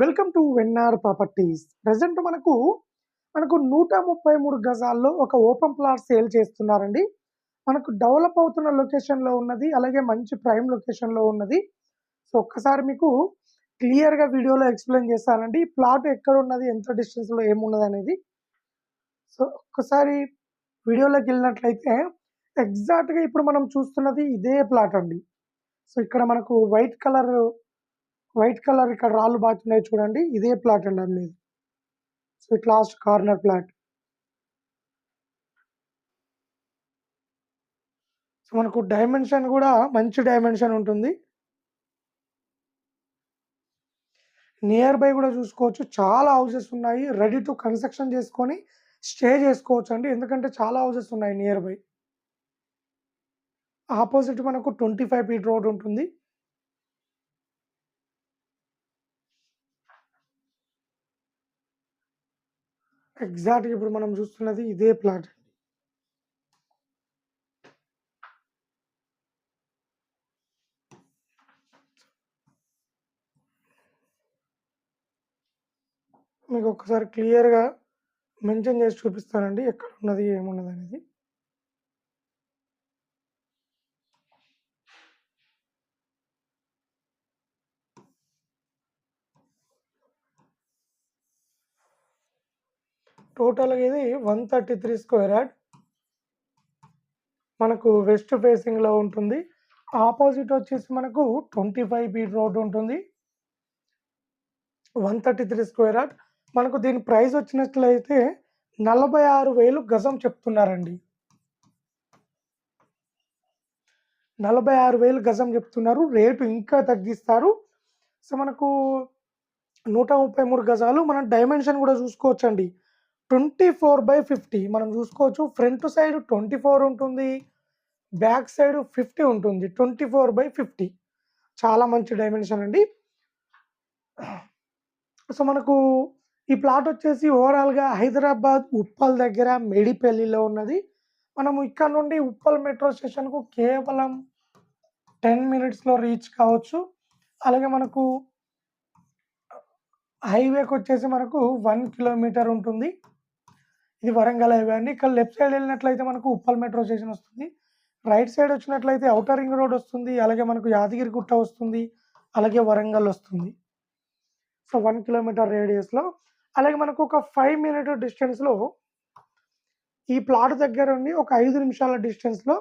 Welcome to Vennar properties. Present మనకు మనకు నూట ముప్పై మూడు గజాల్లో ఒక ఓపెన్ ప్లాట్ సేల్ చేస్తున్నారండి. మనకు డెవలప్ అవుతున్న లొకేషన్లో ఉన్నది అలాగే మంచి ప్రైమ్ లొకేషన్లో ఉన్నది. సో ఒక్కసారి మీకు క్లియర్గా వీడియోలో ఎక్స్ప్లెయిన్ చేస్తానండి. ప్లాట్ ఎక్కడ ఉన్నది ఎంత డిస్టెన్స్లో ఏమున్నది అనేది. సో ఒక్కసారి వీడియోలోకి వెళ్ళినట్లయితే ఎగ్జాక్ట్గా ఇప్పుడు మనం చూస్తున్నది ఇదే ప్లాట్ అండి. సో ఇక్కడ మనకు వైట్ కలర్ వైట్ కలర్ ఇక్కడ రాళ్ళు బాగున్నాయి చూడండి. ఇదే ప్లాట్ అండి మీద. So it last corner plot. So మనకు డైమెన్షన్ కూడా మంచి డైమెన్షన్ ఉంటుంది. నియర్ బై కూడా చూసుకోవచ్చు. చాలా హౌసెస్ ఉన్నాయి. రెడీ టు కన్స్ట్రక్షన్ చేసుకొని స్టే చేసుకోవచ్చు అండి. ఎందుకంటే చాలా హౌసెస్ ఉన్నాయి నియర్ బై. ఆపోజిట్ మనకు ట్వంటీ ఫైవ్ ఫీట్ రోడ్ ఉంటుంది. ఎగ్జాక్ట్గా ఇప్పుడు మనం చూస్తున్నది ఇదే ప్లాట్. మీకు ఒకసారి క్లియర్గా మెన్షన్ చేసి చూపిస్తానండి ఎక్కడ ఉన్నది ఏమున్నది అనేది. టోటల్గా ఇది one thirty three square yard. మనకు వెస్ట్ ఫేసింగ్లో ఉంటుంది. ఆపోజిట్ వచ్చేసి మనకు ట్వంటీ ఫైవ్ ఫీట్ రోడ్ ఉంటుంది. One thirty three square yard. మనకు దీని ప్రైస్ వచ్చినట్లయితే నలభై ఆరు వేలు గజం చెప్తున్నారండి. నలభై ఆరు వేలు గజం చెప్తున్నారు. రేటు ఇంకా తగ్గిస్తారు. సో మనకు నూట ముప్పై మూడు గజాలు మనం డైమెన్షన్ కూడా చూసుకోవచ్చండి. ట్వంటీ ఫోర్ బై ఫిఫ్టీ మనం చూసుకోవచ్చు. ఫ్రంట్ సైడ్ ట్వంటీ ఫోర్ ఉంటుంది. బ్యాక్ సైడ్ ఫిఫ్టీ ఉంటుంది. Twenty four by fifty. చాలా మంచి డైమెన్షన్ అండి. సో మనకు ఈ ప్లాట్ వచ్చేసి ఓవరాల్గా హైదరాబాద్ ఉప్పల్ దగ్గర మేడిపల్లిలో ఉన్నది. మనం ఇక్కడ నుండి ఉప్పల్ మెట్రో స్టేషన్కు కేవలం టెన్ మినిట్స్లో రీచ్ కావచ్చు. అలాగే మనకు హైవేకి వచ్చేసి మనకు వన్ కిలోమీటర్ ఉంటుంది. ఇది వరంగల్ హైవే అండి. ఇక్కడ లెఫ్ట్ సైడ్ వెళ్ళినట్లయితే మనకు ఉప్పల్ మెట్రో స్టేషన్ వస్తుంది. రైట్ సైడ్ వచ్చినట్లయితే ఔటర్ రింగ్ రోడ్ వస్తుంది. అలాగే మనకు యాదగిరి గుట్ట వస్తుంది. అలాగే వరంగల్ వస్తుంది. సో వన్ కిలోమీటర్ రేడియస్లో అలాగే మనకు ఒక ఫైవ్ మినిట్ డిస్టెన్స్లో ఈ ప్లాట్ దగ్గర ఉండి ఒక ఐదు నిమిషాల డిస్టెన్స్లో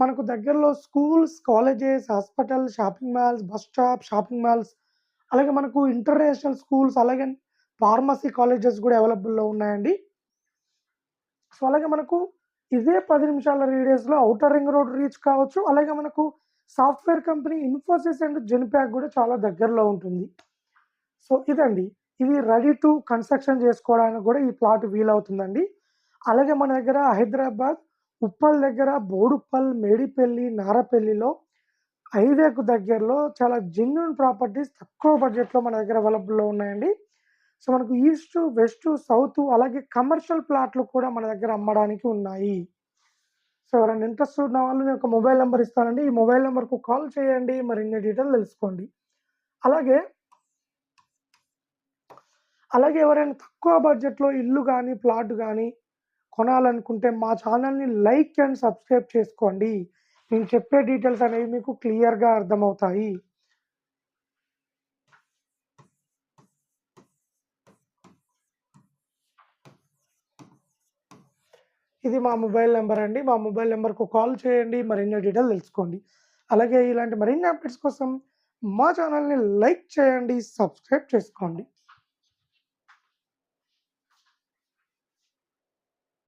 మనకు దగ్గరలో schools colleges hospital shopping malls bus stop shopping malls అలాగే మనకు ఇంటర్నేషనల్ స్కూల్స్ అలాగే ఫార్మసీ కాలేజెస్ కూడా అవైలబుల్లో ఉన్నాయండి. సో అలాగే మనకు ఇదే పది నిమిషాల రేడియస్లో అవుటర్ రింగ్ రోడ్ రీచ్ కావచ్చు. అలాగే మనకు software company Infosys and Genpact కూడా చాలా దగ్గరలో ఉంటుంది. సో ఇదండి. ఇది రెడీ టు కన్స్ట్రక్షన్ చేసుకోవడానికి కూడా ఈ ప్లాట్ వీలవుతుందండి. అలాగే మన దగ్గర హైదరాబాద్ ఉప్పల్ దగ్గర బోడుప్పల్ మేడిపల్లి నారపల్లిలో హైవేకు దగ్గరలో చాలా జెన్యున్ ప్రాపర్టీస్ తక్కువ బడ్జెట్లో మన దగ్గర అవైలబుల్లో ఉన్నాయండి. సో మనకు ఈస్ట్ వెస్ట్ సౌత్ అలాగే కమర్షియల్ ప్లాట్లు కూడా మన దగ్గర అమ్మడానికి ఉన్నాయి. సో ఎవరైనా ఇంట్రెస్ట్ ఉన్న వాళ్ళు నేను ఒక మొబైల్ నెంబర్ ఇస్తానండి. ఈ మొబైల్ నెంబర్కు కాల్ చేయండి. మరిన్ని డీటెయిల్ తెలుసుకోండి. అలాగే అలాగే ఎవరైనా తక్కువ బడ్జెట్లో ఇల్లు కానీ ప్లాట్ కానీ కొనాలనుకుంటే మా ఛానల్ని లైక్ అండ్ సబ్స్క్రైబ్ చేసుకోండి. నేను చెప్పే డీటెయిల్స్ అనేవి మీకు క్లియర్గా అర్థమవుతాయి. ఇది మా మొబైల్ నెంబర్ అండి. మా మొబైల్ నెంబర్కు కాల్ చేయండి. మరిన్ని డీటెయిల్ తెలుసుకోండి. అలాగే ఇలాంటి మరిన్ని అప్డేట్స్ కోసం మా ఛానల్ని లైక్ చేయండి. సబ్స్క్రైబ్ చేసుకోండి.